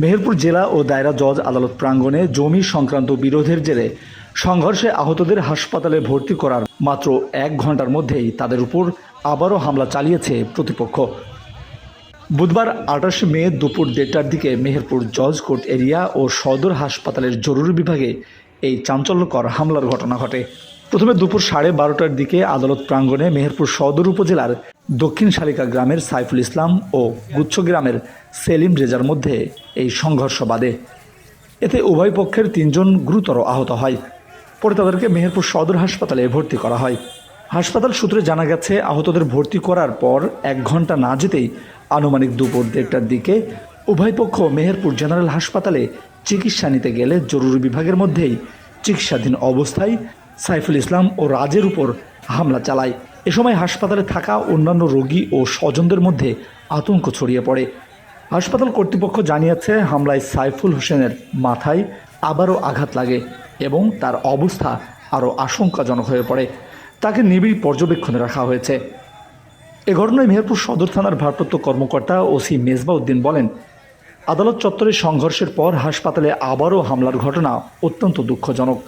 মেহেরপুর জেলা ও দায়রা জজ আদালত প্রাঙ্গণে জমি সংক্রান্ত বিরোধের জেরে সংঘর্ষে আহতদের হাসপাতালে ভর্তি করার মাত্র এক ঘণ্টার মধ্যেই তাদের উপর আবারও হামলা চালিয়েছে প্রতিপক্ষ। বুধবার আঠাশে মে দুপুর দেড়টার দিকে মেহেরপুর জজ কোর্ট এরিয়া ও সদর হাসপাতালের জরুরি বিভাগে এই চাঞ্চল্যকর হামলার ঘটনা ঘটে। প্রথমে দুপুর সাড়ে বারোটার দিকে আদালত প্রাঙ্গণে মেহেরপুর সদর উপজেলার দক্ষিণ শালিকা গ্রামের সাইফুল ইসলাম ও গুচ্ছ গ্রামের সেলিম রেজার মধ্যে এই সংঘর্ষ বাদে এতে উভয় পক্ষের তিনজন গুরুতর আহত হয়। পরে তাদেরকে মেহেরপুর সদর হাসপাতালে ভর্তি করা হয়। হাসপাতাল সূত্রে জানা গেছে, আহতদের ভর্তি করার পর এক ঘণ্টা না যেতেই আনুমানিক দুপুর দেড়টার দিকে উভয় পক্ষ মেহেরপুর জেনারেল হাসপাতালে চিকিৎসা নিতে গেলে জরুরি বিভাগের মধ্যেই চিকিৎসাধীন অবস্থায় সাইফুল ইসলাম ও রাজের উপর হামলা চালায়। এ সময় হাসপাতালে থাকা অন্যান্য রোগী ও স্বজনদের মধ্যে আতঙ্ক ছড়িয়ে পড়ে। হাসপাতাল কর্তৃপক্ষ জানিয়েছে, হামলায় সাইফুল হোসেনের মাথায় আবারও আঘাত লাগে এবং তার অবস্থা আরও আশঙ্কাজনক হয়ে পড়ে। তাকে নিবিড় পর্যবেক্ষণে রাখা হয়েছে। এ ঘটনায় মেহেরপুর সদর থানার ভারপ্রাপ্ত কর্মকর্তা ওসি মেজবা উদ্দিন বলেন, আদালত চত্বরে সংঘর্ষের পর হাসপাতালে আবারও হামলার ঘটনা অত্যন্ত দুঃখজনক।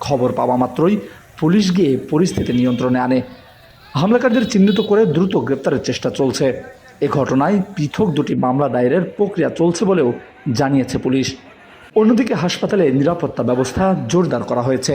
খবর পাওয়া মাত্রই পুলিশ গিয়ে পরিস্থিতি নিয়ন্ত্রণে আনে। হামলাকারীদের চিহ্নিত করে দ্রুত গ্রেপ্তারের চেষ্টা চলছে। এ ঘটনায় পৃথক দুটি মামলা দায়েরের প্রক্রিয়া চলছে বলেও জানিয়েছে পুলিশ। অন্যদিকে হাসপাতালে নিরাপত্তা ব্যবস্থা জোরদার করা হয়েছে।